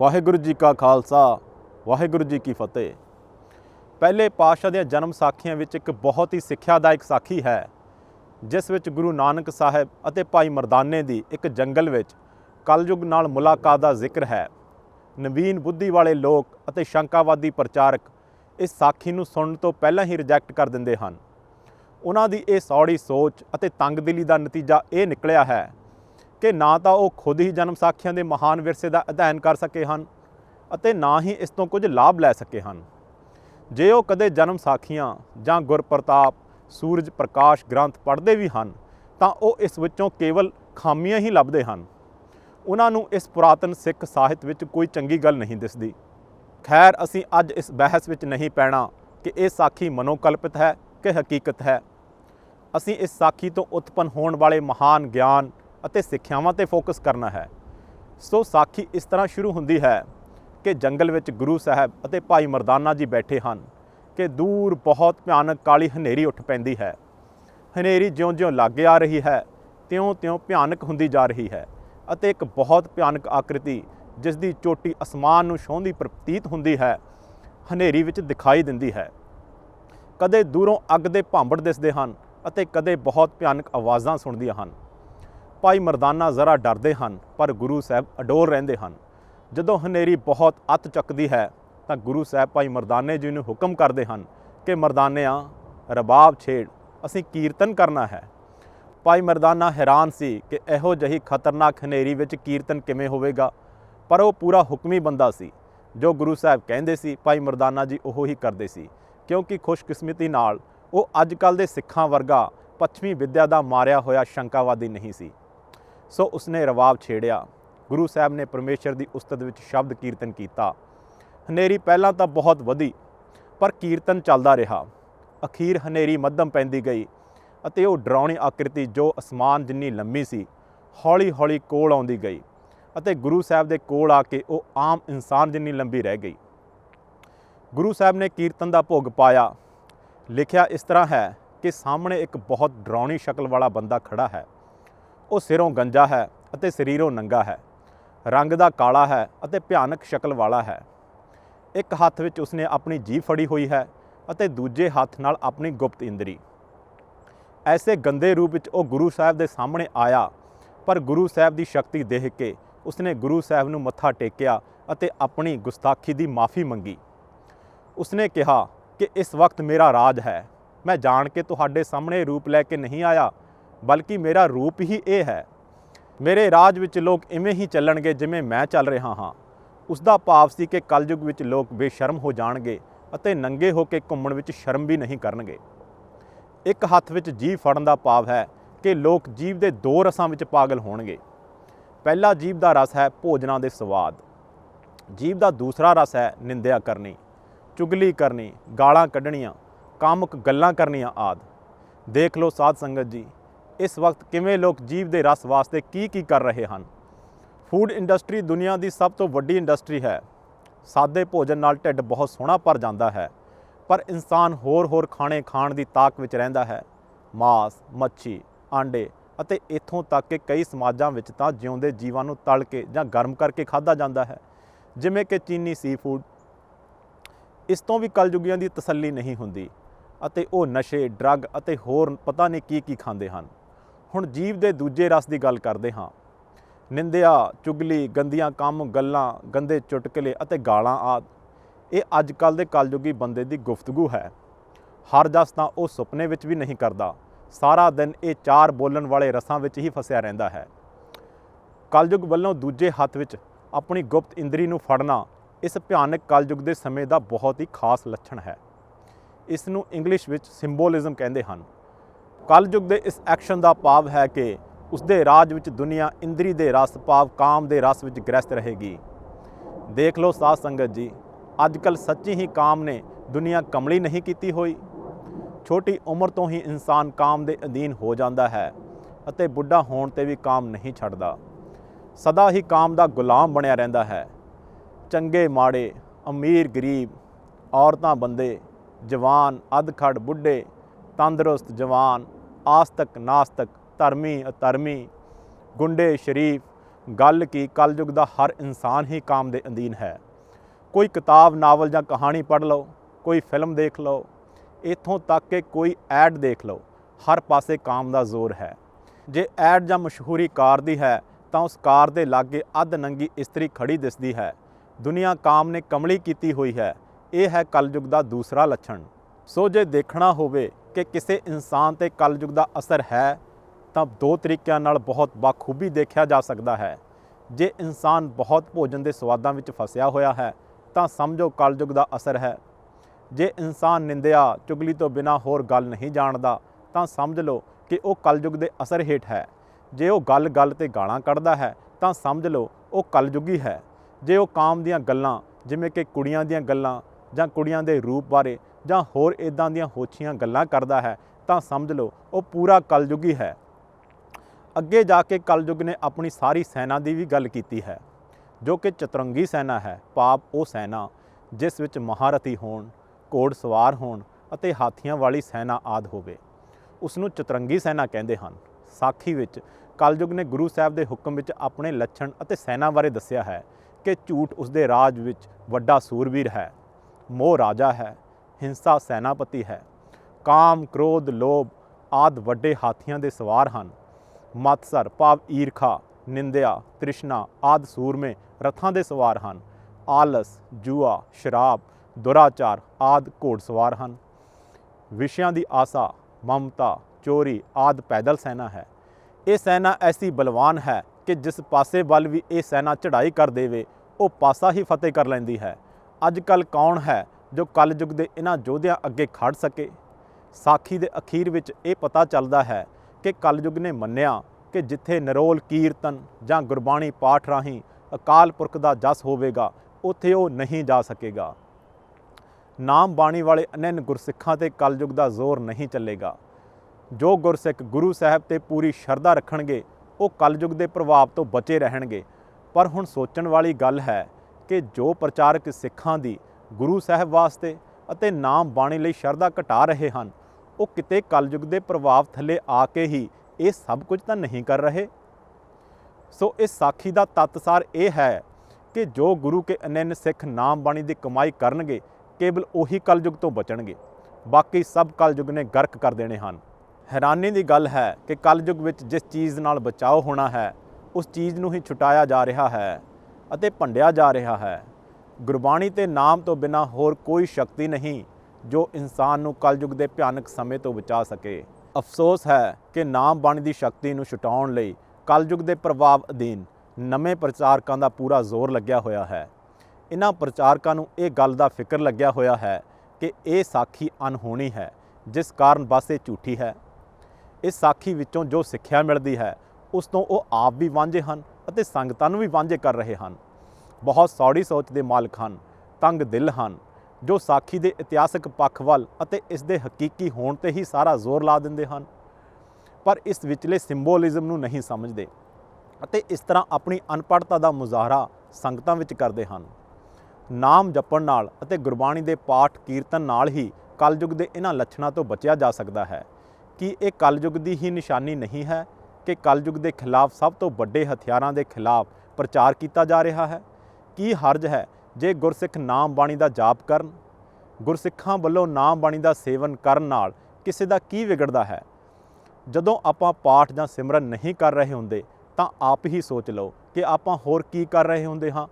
ਵਾਹਿਗੁਰੂ ਜੀ ਕਾ ਖਾਲਸਾ, ਵਾਹਿਗੁਰੂ ਜੀ ਕੀ ਫਤਿਹ। ਪਹਿਲੇ ਪਾਤਸ਼ਾਹ ਦੀਆਂ ਜਨਮ ਸਾਖੀਆਂ ਵਿੱਚ ਇੱਕ ਬਹੁਤ ਹੀ ਸਿੱਖਿਆਦਾਇਕ ਸਾਖੀ ਹੈ, ਜਿਸ ਵਿੱਚ ਗੁਰੂ ਨਾਨਕ ਸਾਹਿਬ ਅਤੇ ਭਾਈ ਮਰਦਾਨੇ ਦੀ ਇੱਕ ਜੰਗਲ ਵਿੱਚ ਕਲਯੁਗ ਨਾਲ ਮੁਲਾਕਾਤ ਦਾ ਜ਼ਿਕਰ ਹੈ। ਨਵੀਨ ਬੁੱਧੀ ਵਾਲੇ ਲੋਕ ਅਤੇ ਸ਼ੰਕਾਵਾਦੀ ਪ੍ਰਚਾਰਕ ਇਸ ਸਾਖੀ ਨੂੰ ਸੁਣਨ ਤੋਂ ਪਹਿਲਾਂ ਹੀ ਰਿਜੈਕਟ ਕਰ ਦਿੰਦੇ ਹਨ। ਉਹਨਾਂ ਦੀ ਇਹ ਸੌੜੀ ਸੋਚ ਅਤੇ ਤੰਗਦਿਲੀ ਦਾ ਨਤੀਜਾ ਇਹ ਨਿਕਲਿਆ ਹੈ ਕਿ ਨਾ ਤਾਂ ਉਹ ਖੁਦ ਹੀ ਜਨਮ ਸਾਖੀਆਂ ਦੇ ਮਹਾਨ ਵਿਰਸੇ ਦਾ ਅਧਿਐਨ ਕਰ ਸਕੇ ਹਨ ਅਤੇ ਨਾ ਹੀ ਇਸ ਤੋਂ ਕੁਝ ਲਾਭ ਲੈ ਸਕੇ ਹਨ। ਜੇ ਉਹ ਕਦੇ ਜਨਮ ਸਾਖੀਆਂ ਜਾਂ ਗੁਰਪ੍ਰਤਾਪ, ਸੂਰਜ ਪ੍ਰਕਾਸ਼ ਗ੍ਰੰਥ ਪੜ੍ਹਦੇ ਵੀ ਹਨ, ਤਾਂ ਉਹ ਇਸ ਵਿੱਚੋਂ ਕੇਵਲ ਖਾਮੀਆਂ ਹੀ ਲੱਭਦੇ ਹਨ। ਉਹਨਾਂ ਨੂੰ ਇਸ ਪੁਰਾਤਨ ਸਿੱਖ ਸਾਹਿਤ ਵਿੱਚ ਕੋਈ ਚੰਗੀ ਗੱਲ ਨਹੀਂ ਦਿਸਦੀ। ਖੈਰ, ਅਸੀਂ ਅੱਜ ਇਸ ਬਹਿਸ ਵਿੱਚ ਨਹੀਂ ਪੈਣਾ ਕਿ ਇਹ ਸਾਖੀ ਮਨੋਕਲਪਿਤ ਹੈ ਕਿ ਹਕੀਕਤ ਹੈ। ਅਸੀਂ ਇਸ ਸਾਖੀ ਤੋਂ ਉਤਪੰਨ ਹੋਣ ਵਾਲੇ ਮਹਾਨ ਗਿਆਨ ਅਤੇ ਸਿੱਖਿਆਵਾਂ ਤੇ ਫੋਕਸ ਕਰਨਾ ਹੈ। ਸੋ ਸਾਖੀ ਇਸ ਤਰ੍ਹਾਂ ਸ਼ੁਰੂ ਹੁੰਦੀ ਹੈ ਕਿ ਜੰਗਲ ਵਿੱਚ ਗੁਰੂ ਸਾਹਿਬ ਅਤੇ ਭਾਈ ਮਰਦਾਨਾ ਜੀ ਬੈਠੇ ਹਨ ਕਿ ਦੂਰ ਬਹੁਤ ਭਿਆਨਕ ਕਾਲੀ ਹਨੇਰੀ ਉੱਠ ਪੈਂਦੀ ਹੈ। ਹਨੇਰੀ ਜਿਉਂ-ਜਿਉਂ ਲਾਗੇ ਆ ਰਹੀ ਹੈ, ਤਿਉਂ-ਤਿਉਂ ਭਿਆਨਕ ਹੁੰਦੀ ਜਾ ਰਹੀ ਹੈ ਅਤੇ ਇੱਕ ਬਹੁਤ ਭਿਆਨਕ ਆਕ੍ਰਿਤੀ ਜਿਸ ਦੀ ਚੋਟੀ ਅਸਮਾਨ ਨੂੰ ਛੂਹੰਦੀ ਪ੍ਰਤੀਤ ਹੁੰਦੀ ਹੈ, ਹਨੇਰੀ ਵਿੱਚ ਦਿਖਾਈ ਦਿੰਦੀ ਹੈ। ਕਦੇ ਦੂਰੋਂ ਅੱਗ ਦੇ ਭਾਂਬੜ ਦਿਸਦੇ ਹਨ ਅਤੇ ਕਦੇ ਬਹੁਤ ਭਿਆਨਕ ਆਵਾਜ਼ਾਂ ਸੁਣਦੀਆਂ ਹਨ। ਭਾਈ ਮਰਦਾਨਾ ਜ਼ਰਾ ਡਰਦੇ ਹਨ, ਪਰ ਗੁਰੂ ਸਾਹਿਬ ਅਡੋਲ ਰਹਿੰਦੇ ਹਨ। ਜਦੋਂ ਹਨੇਰੀ ਬਹੁਤ ਅੱਤ ਚੱਕਦੀ ਹੈ, ਤਾਂ ਗੁਰੂ ਸਾਹਿਬ ਭਾਈ ਮਰਦਾਨੇ ਜੀ ਨੂੰ ਹੁਕਮ ਕਰਦੇ ਹਨ ਕਿ ਮਰਦਾਨਿਆਂ, ਰਬਾਬ ਛੇੜ, ਅਸੀਂ ਕੀਰਤਨ ਕਰਨਾ ਹੈ। ਭਾਈ ਮਰਦਾਨਾ ਹੈਰਾਨ ਸੀ ਕਿ ਇਹੋ ਜਿਹੀ ਖਤਰਨਾਕ ਹਨੇਰੀ ਵਿੱਚ ਕੀਰਤਨ ਕਿਵੇਂ ਹੋਵੇਗਾ, ਪਰ ਉਹ ਪੂਰਾ ਹੁਕਮੀ ਬੰਦਾ ਸੀ। ਜੋ ਗੁਰੂ ਸਾਹਿਬ ਕਹਿੰਦੇ ਸੀ, ਭਾਈ ਮਰਦਾਨਾ ਜੀ ਉਹ ਹੀ ਕਰਦੇ ਸੀ, ਕਿਉਂਕਿ ਖੁਸ਼ਕਿਸਮਤੀ ਨਾਲ ਉਹ ਅੱਜ ਕੱਲ ਦੇ ਸਿੱਖਾਂ ਵਰਗਾ ਪੱਛਮੀ ਵਿੱਦਿਆ ਦਾ ਮਾਰਿਆ ਹੋਇਆ ਸ਼ੰਕਾਵਾਦੀ ਨਹੀਂ ਸੀ। ਸੋ ਉਸਨੇ ਰਵਾਬ ਛੇੜਿਆ। ਗੁਰੂ ਸਾਹਿਬ ਨੇ ਪਰਮੇਸ਼ਰ ਦੀ ਉਸਤਤ ਵਿੱਚ ਸ਼ਬਦ ਕੀਰਤਨ ਕੀਤਾ। ਹਨੇਰੀ ਪਹਿਲਾਂ ਤਾਂ ਬਹੁਤ ਵਧੀ, ਪਰ ਕੀਰਤਨ ਚੱਲਦਾ ਰਿਹਾ। ਅਖੀਰ ਹਨੇਰੀ ਮੱਧਮ ਪੈਂਦੀ ਗਈ ਅਤੇ ਉਹ ਡਰਾਉਣੀ ਆਕ੍ਰਿਤੀ ਜੋ ਅਸਮਾਨ ਜਿੰਨੀ ਲੰਮੀ ਸੀ, ਹੌਲੀ-ਹੌਲੀ ਕੋਲ ਆਉਂਦੀ ਗਈ ਅਤੇ ਗੁਰੂ ਸਾਹਿਬ ਦੇ ਕੋਲ ਆ ਕੇ ਉਹ ਆਮ ਇਨਸਾਨ ਜਿੰਨੀ ਲੰਬੀ ਰਹਿ ਗਈ। ਗੁਰੂ ਸਾਹਿਬ ਨੇ ਕੀਰਤਨ ਦਾ ਭੋਗ ਪਾਇਆ। ਲਿਖਿਆ ਇਸ ਤਰ੍ਹਾਂ ਹੈ ਕਿ ਸਾਹਮਣੇ ਇੱਕ ਬਹੁਤ ਡਰਾਉਣੀ ਸ਼ਕਲ ਵਾਲਾ ਬੰਦਾ ਖੜਾ ਹੈ। ਉਹ ਸਿਰੋਂ ਗੰਜਾ ਹੈ ਅਤੇ ਸਰੀਰੋਂ ਨੰਗਾ ਹੈ। ਰੰਗ ਦਾ ਕਾਲਾ ਹੈ ਅਤੇ ਭਿਆਨਕ ਸ਼ਕਲ ਵਾਲਾ ਹੈ। ਇੱਕ ਹੱਥ ਵਿੱਚ ਉਸਨੇ ਆਪਣੀ ਜੀਭ ਫੜੀ ਹੋਈ ਹੈ ਅਤੇ ਦੂਜੇ ਹੱਥ ਨਾਲ ਆਪਣੀ ਗੁਪਤ ਇੰਦਰੀ। ਐਸੇ ਗੰਦੇ ਰੂਪ ਵਿੱਚ ਉਹ ਗੁਰੂ ਸਾਹਿਬ ਦੇ ਸਾਹਮਣੇ ਆਇਆ, ਪਰ ਗੁਰੂ ਸਾਹਿਬ ਦੀ ਸ਼ਕਤੀ ਦੇਖ ਕੇ ਉਸਨੇ ਗੁਰੂ ਸਾਹਿਬ ਨੂੰ ਮੱਥਾ ਟੇਕਿਆ ਅਤੇ ਆਪਣੀ ਗੁਸਤਾਖੀ ਦੀ ਮਾਫੀ ਮੰਗੀ। ਉਸਨੇ ਕਿਹਾ ਕਿ ਇਸ ਵਕਤ ਮੇਰਾ ਰਾਜ ਹੈ। ਮੈਂ ਜਾਣ ਕੇ ਤੁਹਾਡੇ ਸਾਹਮਣੇ ਰੂਪ ਲੈ ਕੇ ਨਹੀਂ ਆਇਆ ਬਲਕਿ ਮੇਰਾ ਰੂਪ ਹੀ ਇਹ ਹੈ। ਮੇਰੇ ਰਾਜ ਵਿੱਚ ਲੋਕ ਇਵੇਂ ਹੀ ਚੱਲਣਗੇ ਜਿਵੇਂ ਮੈਂ ਚੱਲ ਰਿਹਾ ਹਾਂ। ਉਸ ਦਾ ਭਾਵ ਸੀ ਕਿ ਕਲਯੁਗ ਵਿੱਚ ਲੋਕ ਬੇਸ਼ਰਮ ਹੋ ਜਾਣਗੇ ਅਤੇ ਨੰਗੇ ਹੋ ਕੇ ਘੁੰਮਣ ਵਿੱਚ ਸ਼ਰਮ ਵੀ ਨਹੀਂ ਕਰਨਗੇ। ਇੱਕ ਹੱਥ ਵਿੱਚ ਜੀਵ ਫੜਨ ਦਾ ਭਾਵ ਹੈ ਕਿ ਲੋਕ ਜੀਵ ਦੇ ਦੋ ਰਸਾਂ ਵਿੱਚ ਪਾਗਲ ਹੋਣਗੇ। ਪਹਿਲਾ ਜੀਵ ਦਾ ਰਸ ਹੈ ਭੋਜਨਾਂ ਦੇ ਸਵਾਦ। ਜੀਵ ਦਾ ਦੂਸਰਾ ਰਸ ਹੈ ਨਿੰਦਿਆ ਕਰਨੀ, ਚੁਗਲੀ ਕਰਨੀ, ਗਾਲਾਂ ਕੱਢਣੀਆਂ, ਕਾਮਕ ਗੱਲਾਂ ਕਰਨੀਆਂ ਆਦ। ਦੇਖ ਲਓ ਸਾਧ ਸੰਗਤ ਜੀ ਇਸ ਵਕਤ ਕਿਵੇਂ ਲੋਕ ਜੀਵ ਦੇ ਰਸ ਵਾਸਤੇ ਕੀ ਕੀ ਕਰ ਰਹੇ ਹਨ? ਫੂਡ ਇੰਡਸਟਰੀ ਦੁਨੀਆ ਦੀ ਸਭ ਤੋਂ ਵੱਡੀ ਇੰਡਸਟਰੀ ਹੈ। ਸਾਦੇ ਭੋਜਨ ਨਾਲ ਢਿੱਡ ਬਹੁਤ ਸੋਹਣਾ ਭਰ ਜਾਂਦਾ ਹੈ, ਪਰ ਇਨਸਾਨ ਹੋਰ-ਹੋਰ ਖਾਣੇ ਖਾਣ ਦੀ ਤਾਕ ਵਿੱਚ ਰਹਿੰਦਾ ਹੈ। ਮਾਸ, ਮੱਛੀ, ਆਂਡੇ ਅਤੇ ਇੱਥੋਂ ਤੱਕ ਕਿ ਕਈ ਸਮਾਜਾਂ ਵਿੱਚ ਤਾਂ ਜਿਉਂਦੇ ਜੀਵਾਂ ਨੂੰ ਤਲ ਕੇ ਜਾਂ ਗਰਮ ਕਰਕੇ ਖਾਧਾ ਜਾਂਦਾ ਹੈ, ਜਿਵੇਂ ਕਿ ਚੀਨੀ ਸੀ ਫੂਡ ਇਸ ਤੋਂ ਵੀ ਕਲਯੁਗੀਆਂ ਦੀ ਤਸੱਲੀ ਨਹੀਂ ਹੁੰਦੀ ਅਤੇ ਉਹ ਨਸ਼ੇ, ਡਰੱਗ ਅਤੇ ਹੋਰ ਪਤਾ ਨਹੀਂ ਕੀ ਕੀ ਖਾਂਦੇ ਹਨ। ਹੁਣ ਜੀਵ ਦੇ ਦੂਜੇ ਰਸ ਦੀ ਗੱਲ ਕਰਦੇ ਹਾਂ। ਨਿੰਦਿਆ, ਚੁਗਲੀ, ਗੰਦੀਆਂ ਕੰਮ, ਗੱਲਾਂ, ਗੰਦੇ ਚੁਟਕਲੇ ਅਤੇ ਗਾਲਾਂ ਆਦ, ਇਹ ਅੱਜ ਕੱਲ ਦੇ ਕਲਯੁਗੀ ਬੰਦੇ ਦੀ ਗੁਫ਼ਤਗੂ ਹੈ। ਹਰ ਜਸ ਤਾਂ ਉਹ ਸੁਪਨੇ ਵਿੱਚ ਵੀ ਨਹੀਂ ਕਰਦਾ। ਸਾਰਾ ਦਿਨ ਇਹ ਚਾਰ ਬੋਲਣ ਵਾਲੇ ਰਸਾਂ ਵਿੱਚ ਹੀ ਫਸਿਆ ਰਹਿੰਦਾ ਹੈ। ਕਲਯੁਗ ਵੱਲੋਂ ਦੂਜੇ ਹੱਥ ਵਿੱਚ ਆਪਣੀ ਗੁਪਤ ਇੰਦਰੀ ਨੂੰ ਫੜਨਾ ਇਸ ਭਿਆਨਕ ਕਲਯੁਗ ਦੇ ਸਮੇਂ ਦਾ ਬਹੁਤ ਹੀ ਖਾਸ ਲੱਛਣ ਹੈ। ਇਸ ਨੂੰ ਇੰਗਲਿਸ਼ ਵਿੱਚ ਸਿੰਬੋਲਿਜ਼ਮ ਕਹਿੰਦੇ ਹਨ। ਕਲਯੁਗ ਦੇ ਇਸ ਐਕਸ਼ਨ ਦਾ ਭਾਵ ਹੈ ਕਿ ਉਸ ਦੇ ਰਾਜ ਵਿੱਚ ਦੁਨੀਆ ਇੰਦਰੀ ਦੇ ਰਸ, ਭਾਵ ਕਾਮ ਦੇ ਰਸ ਵਿੱਚ ਗ੍ਰਸਤ ਰਹੇਗੀ। ਦੇਖ ਲਓ ਸਾਧ ਸੰਗਤ ਜੀ ਅੱਜ ਕੱਲ ਸੱਚੀ ਹੀ ਕਾਮ ਨੇ ਦੁਨੀਆ ਕਮਲੀ ਨਹੀਂ ਕੀਤੀ ਹੋਈ। ਛੋਟੀ ਉਮਰ ਤੋਂ ਹੀ ਇਨਸਾਨ ਕਾਮ ਦੇ ਅਧੀਨ ਹੋ ਜਾਂਦਾ ਹੈ ਅਤੇ ਬੁੱਢਾ ਹੋਣ ਤੇ ਵੀ ਕਾਮ ਨਹੀਂ ਛੱਡਦਾ। ਸਦਾ ਹੀ ਕਾਮ ਦਾ ਗੁਲਾਮ ਬਣਿਆ ਰਹਿੰਦਾ ਹੈ। ਚੰਗੇ ਮਾੜੇ, ਅਮੀਰ ਗਰੀਬ, ਔਰਤਾਂ ਬੰਦੇ, ਜਵਾਨ, ਅਧਖੜ ਬੁੱਢੇ, ਤੰਦਰੁਸਤ ਜਵਾਨ ਆਸਤਕ, ਨਾਸਤਕ, ਧਰਮੀ, ਅਧਰਮੀ, ਗੁੰਡੇ, ਸ਼ਰੀਫ, ਗੱਲ ਕੀ ਕਲਯੁਗ ਦਾ ਹਰ ਇਨਸਾਨ ਹੀ ਕਾਮ ਦੇ ਅਧੀਨ ਹੈ। ਕੋਈ ਕਿਤਾਬ, ਨਾਵਲ ਜਾਂ ਕਹਾਣੀ ਪੜ੍ਹ ਲਓ, ਕੋਈ ਫਿਲਮ ਦੇਖ ਲਓ, ਇਥੋਂ ਤੱਕ ਕਿ ਕੋਈ ਐਡ ਦੇਖ ਲਓ, ਹਰ ਪਾਸੇ ਕਾਮ ਦਾ ਜ਼ੋਰ ਹੈ। ਜੇ ਐਡ ਜਾਂ ਮਸ਼ਹੂਰੀ ਕਾਰ ਦੀ ਹੈ, ਤਾਂ ਉਸ ਕਾਰ ਦੇ ਲਾਗੇ ਅੱਧ ਨੰਗੀ ਇਸਤਰੀ ਖੜੀ ਦਿਸਦੀ ਹੈ। ਦੁਨੀਆ ਕਾਮ ਨੇ ਕਮਲੀ ਕੀਤੀ ਹੋਈ ਹੈ, ਇਹ ਹੈ ਕਲਯੁਗ ਦਾ ਦੂਸਰਾ ਲੱਛਣ। ਸੋ ਜੇ ਦੇਖਣਾ ਹੋਵੇ ਕਿ ਕਿਸੇ ਇਨਸਾਨ ਤੇ ਕਲਯੁਗ ਦਾ ਅਸਰ ਹੈ, ਤਾਂ ਦੋ ਤਰੀਕਿਆਂ ਨਾਲ ਬਹੁਤ ਬਾਖੂਬੀ ਦੇਖਿਆ ਜਾ ਸਕਦਾ ਹੈ। ਜੇ ਇਨਸਾਨ ਬਹੁਤ ਭੋਜਨ ਦੇ ਸਵਾਦਾਂ ਵਿੱਚ ਫਸਿਆ ਹੋਇਆ ਹੈ, ਤਾਂ ਸਮਝੋ ਕਲਯੁਗ ਦਾ ਅਸਰ ਹੈ। ਜੇ ਇਨਸਾਨ ਨਿੰਦਿਆ, ਚੁਗਲੀ ਤੋਂ ਬਿਨਾ ਹੋਰ ਗੱਲ ਨਹੀਂ ਜਾਣਦਾ, ਤਾਂ ਸਮਝ ਲਓ ਕਿ ਉਹ ਕਲਯੁਗ ਦੇ ਅਸਰ ਹੇਠ ਹੈ। ਜੇ ਉਹ ਗੱਲ-ਗੱਲ ਤੇ ਗਾਲਾਂ ਕੱਢਦਾ ਹੈ, ਤਾਂ ਸਮਝ ਲਓ ਉਹ ਕਲਯੁਗੀ ਹੈ। ਜੇ ਉਹ ਕਾਮ ਦੀਆਂ ਗੱਲਾਂ, ਜਿਵੇਂ ਕਿ ਕੁੜੀਆਂ ਦੀਆਂ ਗੱਲਾਂ ਜਾਂ ਕੁੜੀਆਂ ਦੇ ਰੂਪ ਬਾਰੇ ਜਾਂ ਹੋਰ ਇਦਾਂ ਦੀਆਂ ਹੋਛੀਆਂ ਗੱਲਾਂ ਕਰਦਾ ਹੈ, ਤਾਂ ਸਮਝ ਲਓ, ਉਹ ਪੂਰਾ ਕਲਯੁਗੀ ਹੈ। ਅੱਗੇ ਜਾ ਕੇ ਕਲਯੁਗ ਨੇ ਆਪਣੀ ਸਾਰੀ ਸੈਨਾ ਦੀ ਵੀ ਗੱਲ ਕੀਤੀ ਹੈ, ਜੋ ਕਿ ਚਤਰੰਗੀ ਸੈਨਾ ਹੈ, ਪਾਪ ਉਹ ਸੈਨਾ, ਜਿਸ ਵਿੱਚ ਮਹਾਰਥੀ ਹੋਣ, ਘੋੜ ਸਵਾਰ ਹੋਣ ਅਤੇ ਹਾਥੀਆਂ ਵਾਲੀ ਸੈਨਾ ਆਦ ਹੋਵੇ। ਉਸ ਨੂੰ ਚਤਰੰਗੀ ਸੈਨਾ ਕਹਿੰਦੇ ਹਨ। ਸਾਖੀ ਵਿੱਚ ਕਲਯੁਗ ਨੇ ਗੁਰੂ ਸਾਹਿਬ ਦੇ ਹੁਕਮ ਵਿੱਚ ਆਪਣੇ ਲੱਛਣ ਅਤੇ ਸੈਨਾ ਬਾਰੇ ਦੱਸਿਆ ਹੈ ਕਿ ਝੂਠ ਉਸ ਦੇ ਰਾਜ ਵਿੱਚ ਵੱਡਾ ਸੂਰਵੀਰ ਹੈ, ਮੋਹ ਰਾਜਾ ਹੈ ਹਿੰਸਾ ਸੈਨਾਪਤੀ ਹੈ। ਕਾਮ, ਕ੍ਰੋਧ, ਲੋਭ ਆਦ ਵੱਡੇ ਹਾਥੀਆਂ ਦੇ ਸਵਾਰ ਹਨ। ਮਤਸਰ, ਭਾਵ ਈਰਖਾ, ਨਿੰਦਿਆ, ਤ੍ਰਿਸ਼ਨਾ ਆਦ ਸੂਰਮੇ ਰਥਾਂ ਦੇ ਸਵਾਰ ਹਨ। ਆਲਸ, ਜੂਆ, ਸ਼ਰਾਬ, ਦੁਰਾਚਾਰ ਆਦ ਘੋੜਸਵਾਰ ਹਨ। ਵਿਸ਼ਿਆਂ ਦੀ ਆਸਾ, ਮਮਤਾ, ਚੋਰੀ ਆਦ ਪੈਦਲ ਸੈਨਾ ਹੈ। ਇਹ ਸੈਨਾ ਐਸੀ ਬਲਵਾਨ ਹੈ ਕਿ ਜਿਸ ਪਾਸੇ ਵੱਲ ਵੀ ਇਹ ਸੈਨਾ ਚੜ੍ਹਾਈ ਕਰ ਦੇਵੇ, ਉਹ ਪਾਸਾ ਹੀ ਫਤਿਹ ਕਰ ਲੈਂਦੀ ਹੈ। ਅੱਜ ਕੱਲ ਕੌਣ ਹੈ ਜੋ ਕਲਯੁਗ ਦੇ ਇਹਨਾਂ ਯੋਧਿਆਂ ਅੱਗੇ ਖੜ ਸਕੇ। ਸਾਖੀ ਦੇ ਅਖੀਰ ਵਿੱਚ ਇਹ ਪਤਾ ਚੱਲਦਾ ਹੈ ਕਿ ਕਲਯੁਗ ਨੇ ਮੰਨਿਆ ਕਿ ਜਿੱਥੇ ਨਰੋਲ ਕੀਰਤਨ ਜਾਂ ਗੁਰਬਾਣੀ ਪਾਠ ਰਾਹੀਂ ਅਕਾਲ ਪੁਰਖ ਦਾ ਜਸ ਹੋਵੇਗਾ, ਉੱਥੇ ਉਹ ਨਹੀਂ ਜਾ ਸਕੇਗਾ। ਨਾਮ ਬਾਣੀ ਵਾਲੇ ਅਨੰਨ ਗੁਰਸਿੱਖਾਂ ਤੇ ਕਲਯੁਗ ਦਾ ਜ਼ੋਰ ਨਹੀਂ ਚੱਲੇਗਾ। ਜੋ ਗੁਰਸਿੱਖ ਗੁਰੂ ਸਾਹਿਬ ਤੇ ਪੂਰੀ ਸ਼ਰਧਾ ਰੱਖਣਗੇ, ਉਹ ਕਲਯੁਗ ਦੇ ਪ੍ਰਭਾਵ ਤੋਂ ਬਚੇ ਰਹਿਣਗੇ। ਪਰ ਹੁਣ ਸੋਚਣ ਵਾਲੀ ਗੱਲ ਹੈ ਕਿ ਜੋ ਪ੍ਰਚਾਰਕ ਸਿੱਖਾਂ ਦੀ ਗੁਰੂ ਸਾਹਿਬ ਵਾਸਤੇ ਅਤੇ ਨਾਮ ਬਾਣੀ ਲਈ ਸ਼ਰਧਾ ਘਟਾ ਰਹੇ ਹਨ। ਉਹ ਕਿਤੇ ਕਲਯੁਗ ਦੇ ਪ੍ਰਭਾਵ ਥੱਲੇ ਆ ਕੇ ਹੀ ਇਹ ਸਭ ਕੁਝ ਤਾਂ ਨਹੀਂ ਕਰ ਰਹੇ? ਸੋ ਇਸ ਸਾਖੀ ਦਾ ਤਤਸਾਰ ਇਹ ਹੈ ਕਿ ਜੋ ਗੁਰੂ ਕੇ ਅਨੰਨ ਸਿੱਖ ਨਾਮ ਬਾਣੀ ਦੀ ਕਮਾਈ ਕਰਨਗੇ, ਕੇਵਲ ਉਹੀ ਕਲਯੁਗ ਤੋਂ ਬਚਣਗੇ। ਬਾਕੀ ਸਭ ਕਲਯੁਗ ਨੇ ਗਰਕ ਕਰ ਦੇਣੇ ਹਨ। ਹੈਰਾਨੀ ਦੀ ਗੱਲ ਹੈ ਕਿ ਕਲਯੁਗ ਵਿੱਚ ਜਿਸ ਚੀਜ਼ ਨਾਲ ਬਚਾਓ ਹੋਣਾ ਹੈ, ਉਸ ਚੀਜ਼ ਨੂੰ ਹੀ ਛੁਟਾਇਆ ਜਾ ਰਿਹਾ ਹੈ ਅਤੇ ਭੰਡਿਆ ਜਾ ਰਿਹਾ ਹੈ। ਗੁਰਬਾਣੀ ਤੇ ਨਾਮ ਤੋਂ ਬਿਨਾ ਹੋਰ ਕੋਈ ਸ਼ਕਤੀ ਨਹੀਂ ਜੋ ਇਨਸਾਨ ਨੂੰ ਕਲਯੁਗ ਦੇ ਭਿਆਨਕ ਸਮੇਂ ਤੋਂ ਬਚਾ ਸਕੇ। ਅਫਸੋਸ ਹੈ ਕਿ ਨਾਮ ਬਾਣੀ ਦੀ ਸ਼ਕਤੀ ਨੂੰ ਛੁਟਾਉਣ ਲਈ ਕਲਯੁਗ ਦੇ ਪ੍ਰਭਾਵ ਅਧੀਨ ਨਵੇਂ ਪ੍ਰਚਾਰਕਾਂ ਦਾ ਪੂਰਾ ਜ਼ੋਰ ਲੱਗਿਆ ਹੋਇਆ ਹੈ। ਇਹਨਾਂ ਪ੍ਰਚਾਰਕਾਂ ਨੂੰ ਇਹ ਗੱਲ ਦਾ ਫਿਕਰ ਲੱਗਿਆ ਹੋਇਆ ਹੈ ਕਿ ਇਹ ਸਾਖੀ ਅਨਹੋਣੀ ਹੈ, ਜਿਸ ਕਾਰਨ ਬਸ ਇਹ ਝੂਠੀ ਹੈ। ਇਸ ਸਾਖੀ ਵਿੱਚੋਂ ਜੋ ਸਿੱਖਿਆ ਮਿਲਦੀ ਹੈ, ਉਸ ਤੋਂ ਉਹ ਆਪ ਵੀ ਵਾਂਝੇ ਹਨ ਅਤੇ ਸੰਗਤਾਂ ਨੂੰ ਵੀ ਵਾਂਝੇ ਕਰ ਰਹੇ ਹਨ। ਬਹੁਤ ਸੌੜੀ ਸੋਚ ਦੇ ਮਾਲਕ ਹਨ, ਤੰਗ ਦਿਲ ਹਨ, ਜੋ ਸਾਖੀ ਦੇ ਇਤਿਹਾਸਕ ਪੱਖ ਵੱਲ ਅਤੇ ਇਸ ਦੇ ਹਕੀਕੀ ਹੋਣ ਤੇ ਹੀ ਸਾਰਾ ਜ਼ੋਰ ਲਾ ਦਿੰਦੇ ਹਨ। ਪਰ ਇਸ ਵਿਚਲੇ ਸਿੰਬੋਲਿਜ਼ਮ ਨੂੰ ਨਹੀਂ ਸਮਝਦੇ ਅਤੇ ਇਸ ਤਰ੍ਹਾਂ ਆਪਣੀ ਅਨਪੜ੍ਹਤਾ ਦਾ ਮੁਜ਼ਾਹਰਾ ਸੰਗਤਾਂ ਵਿੱਚ ਕਰਦੇ ਹਨ। ਨਾਮ ਜਪਣ ਨਾਲ ਅਤੇ ਗੁਰਬਾਣੀ ਦੇ ਪਾਠ ਕੀਰਤਨ ਨਾਲ ਹੀ ਕਲਯੁਗ ਦੇ ਇਹਨਾਂ ਲੱਛਣਾਂ ਤੋਂ ਬਚਿਆ ਜਾ ਸਕਦਾ ਹੈ। ਕਿ ਇਹ ਕਲਯੁਗ ਦੀ ਹੀ ਨਿਸ਼ਾਨੀ ਨਹੀਂ ਹੈ ਕਿ ਕਲਯੁਗ ਦੇ ਖਿਲਾਫ ਸਭ ਤੋਂ ਵੱਡੇ ਹਥਿਆਰਾਂ ਦੇ ਖਿਲਾਫ ਪ੍ਰਚਾਰ ਕੀਤਾ ਜਾ ਰਿਹਾ ਹੈ? ਕੀ ਹਰਜ ਹੈ ਜੇ ਗੁਰਸਿੱਖ ਨਾਮ ਬਾਣੀ ਦਾ ਜਾਪ ਕਰਨ? ਗੁਰਸਿੱਖਾਂ ਵੱਲੋਂ ਨਾਮ ਬਾਣੀ ਦਾ ਸੇਵਨ ਕਰਨ ਨਾਲ ਕਿਸੇ ਦਾ ਕੀ ਵਿਗੜਦਾ ਹੈ? ਜਦੋਂ ਆਪਾਂ ਪਾਠ ਜਾਂ ਸਿਮਰਨ ਨਹੀਂ ਕਰ ਰਹੇ ਹੁੰਦੇ, ਤਾਂ ਆਪ ਹੀ ਸੋਚ ਲਓ ਕਿ ਆਪਾਂ ਹੋਰ ਕੀ ਕਰ ਰਹੇ ਹੁੰਦੇ ਹਾਂ।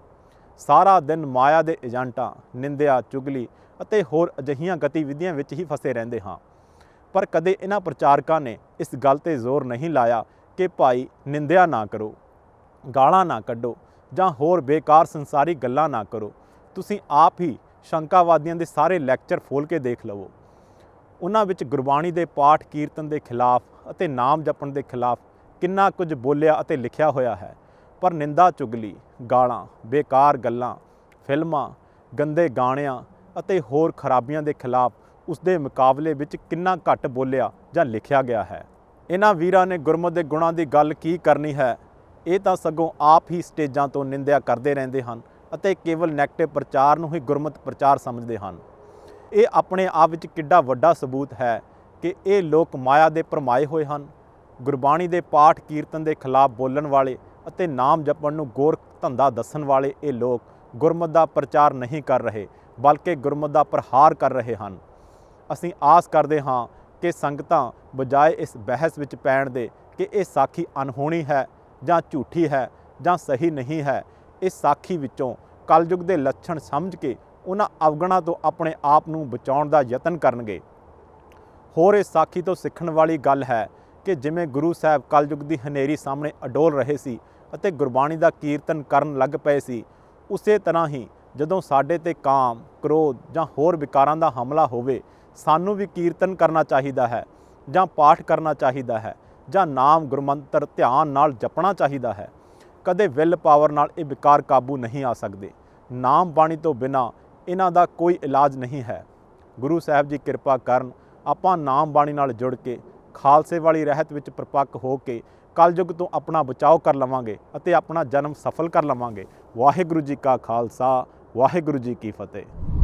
ਸਾਰਾ ਦਿਨ ਮਾਇਆ ਦੇ ਏਜੰਟਾਂ, ਨਿੰਦਿਆ, ਚੁਗਲੀ ਅਤੇ ਹੋਰ ਅਜਿਹੀਆਂ ਗਤੀਵਿਧੀਆਂ ਵਿੱਚ ਹੀ ਫਸੇ ਰਹਿੰਦੇ ਹਾਂ। ਪਰ ਕਦੇ ਇਹਨਾਂ ਪ੍ਰਚਾਰਕਾਂ ਨੇ ਇਸ ਗੱਲ ਤੇ ਜ਼ੋਰ ਨਹੀਂ ਲਾਇਆ ਕਿ ਭਾਈ ਨਿੰਦਿਆ ਨਾ ਕਰੋ, ਗਾਲਾਂ ਨਾ ਕੱਢੋ ਜਾਂ ਹੋਰ ਬੇਕਾਰ ਸੰਸਾਰੀ ਗੱਲਾਂ ਨਾ ਕਰੋ। ਤੁਸੀਂ ਆਪ ਹੀ ਸ਼ੰਕਾਵਾਦੀਆਂ ਦੇ ਸਾਰੇ ਲੈਕਚਰ ਫੋਲ ਕੇ ਦੇਖ ਲਵੋ। ਉਹਨਾਂ ਵਿੱਚ ਗੁਰਬਾਣੀ ਦੇ ਪਾਠ, ਕੀਰਤਨ ਦੇ ਖਿਲਾਫ ਅਤੇ ਨਾਮ ਜਪਣ ਦੇ ਖਿਲਾਫ ਕਿੰਨਾ ਕੁਝ ਬੋਲਿਆ ਅਤੇ ਲਿਖਿਆ ਹੋਇਆ ਹੈ। ਪਰ ਨਿੰਦਾ, ਚੁਗਲੀ, ਗਾਲਾਂ, ਬੇਕਾਰ ਗੱਲਾਂ, ਫਿਲਮਾਂ, ਗੰਦੇ ਗਾਣਿਆਂ ਅਤੇ ਹੋਰ ਖਰਾਬੀਆਂ ਦੇ ਖਿਲਾਫ ਉਸ ਦੇ ਮੁਕਾਬਲੇ ਵਿੱਚ ਕਿੰਨਾ ਘੱਟ ਬੋਲਿਆ ਜਾਂ ਲਿਖਿਆ ਗਿਆ ਹੈ। ਇਹਨਾਂ ਵੀਰਾਂ ਨੇ ਗੁਰਮਤਿ ਦੇ ਗੁਣਾਂ ਦੀ ਗੱਲ ਕੀ ਕਰਨੀ ਹੈ? ਇਹ ਤਾਂ ਸਗੋਂ ਆਪ ਹੀ ਸਟੇਜਾਂ ਤੋਂ ਨਿੰਦਿਆ ਕਰਦੇ ਰਹਿੰਦੇ ਹਨ ਅਤੇ ਕੇਵਲ ਨੈਗੇਟਿਵ ਪ੍ਰਚਾਰ ਨੂੰ ਹੀ ਗੁਰਮਤ ਪ੍ਰਚਾਰ ਸਮਝਦੇ ਹਨ। ਇਹ ਆਪਣੇ ਆਪ ਵਿੱਚ ਕਿੱਡਾ ਵੱਡਾ ਸਬੂਤ ਹੈ ਕਿ ਇਹ ਲੋਕ ਮਾਇਆ ਦੇ ਪਰਮਾਏ ਹੋਏ ਹਨ, ਗੁਰਬਾਣੀ ਦੇ ਪਾਠ ਕੀਰਤਨ ਦੇ ਖਿਲਾਫ ਬੋਲਣ ਵਾਲੇ ਅਤੇ ਨਾਮ ਜਪਣ ਨੂੰ ਗੋਰ ਧੰਦਾ ਦੱਸਣ ਵਾਲੇ ਇਹ ਲੋਕ ਗੁਰਮਤ ਦਾ ਪ੍ਰਚਾਰ ਨਹੀਂ ਕਰ ਰਹੇ, ਬਲਕਿ ਗੁਰਮਤ ਦਾ ਪ੍ਰਹਾਰ ਕਰ ਰਹੇ ਹਨ। ਅਸੀਂ ਆਸ ਕਰਦੇ ਹਾਂ ਕਿ ਸੰਗਤਾਂ ਬਜਾਏ ਇਸ ਬਹਿਸ ਵਿੱਚ ਪੈਣ ਦੇ ਕਿ ਇਹ ਸਾਖੀ ਅਨਹੋਣੀ ਹੈ ਜਾਂ ਝੂਠੀ ਹੈ ਜਾਂ ਸਹੀ ਨਹੀਂ ਹੈ ਇਸ ਸਾਖੀ ਵਿੱਚੋਂ ਕਲਯੁਗ ਦੇ ਲੱਛਣ ਸਮਝ ਕੇ ਉਹਨਾਂ ਅਵਗਣਾ ਤੋਂ ਆਪਣੇ ਆਪ ਨੂੰ ਬਚਾਉਣ ਦਾ ਯਤਨ ਕਰਨਗੇ। ਹੋਰ ਇਸ ਸਾਖੀ ਤੋਂ ਸਿੱਖਣ ਵਾਲੀ ਗੱਲ ਹੈ ਕਿ ਜਿਵੇਂ ਗੁਰੂ ਸਾਹਿਬ ਕਲਯੁਗ ਦੀ ਹਨੇਰੀ ਸਾਹਮਣੇ ਅਡੋਲ ਰਹੇ ਸੀ ਅਤੇ ਗੁਰਬਾਣੀ ਦਾ ਕੀਰਤਨ ਕਰਨ ਲੱਗ ਪਏ ਸੀ ਉਸੇ ਤਰ੍ਹਾਂ ਹੀ ਜਦੋਂ ਸਾਡੇ ਤੇ ਕਾਮ, ਕ੍ਰੋਧ ਜਾਂ ਹੋਰ ਵਿਕਾਰਾਂ ਦਾ ਹਮਲਾ ਹੋਵੇ ਸਾਨੂੰ ਵੀ ਕੀਰਤਨ ਕਰਨਾ ਚਾਹੀਦਾ ਹੈ ਜਾਂ ਪਾਠ ਕਰਨਾ ਚਾਹੀਦਾ ਹੈ। ਜਾਂ ਨਾਮ ਗੁਰਮੰਤਰ ਧਿਆਨ ਨਾਲ ਜਪਣਾ ਚਾਹੀਦਾ ਹੈ। ਕਦੇ ਵਿਲ ਪਾਵਰ ਨਾਲ ਇਹ ਵਿਕਾਰ ਕਾਬੂ ਨਹੀਂ ਆ ਸਕਦੇ। ਨਾਮ ਬਾਣੀ ਤੋਂ ਬਿਨਾ ਇਹਨਾਂ ਦਾ ਕੋਈ ਇਲਾਜ ਨਹੀਂ ਹੈ। ਗੁਰੂ ਸਾਹਿਬ ਜੀ ਕਿਰਪਾ ਕਰਨ ਆਪਾਂ ਨਾਮ ਬਾਣੀ ਨਾਲ ਜੁੜ ਕੇ ਖਾਲਸੇ ਵਾਲੀ ਰਹਿਤ ਵਿੱਚ ਪ੍ਰਪੱਕ ਹੋ ਕੇ ਕਲਯੁਗ ਤੋਂ ਆਪਣਾ ਬਚਾਓ ਕਰ ਲਵਾਂਗੇ ਅਤੇ ਆਪਣਾ ਜਨਮ ਸਫਲ ਕਰ ਲਵਾਂਗੇ। ਵਾਹਿਗੁਰੂ ਜੀ ਕਾ ਖਾਲਸਾ, ਵਾਹਿਗੁਰੂ ਜੀ ਕੀ ਫਤਿਹ।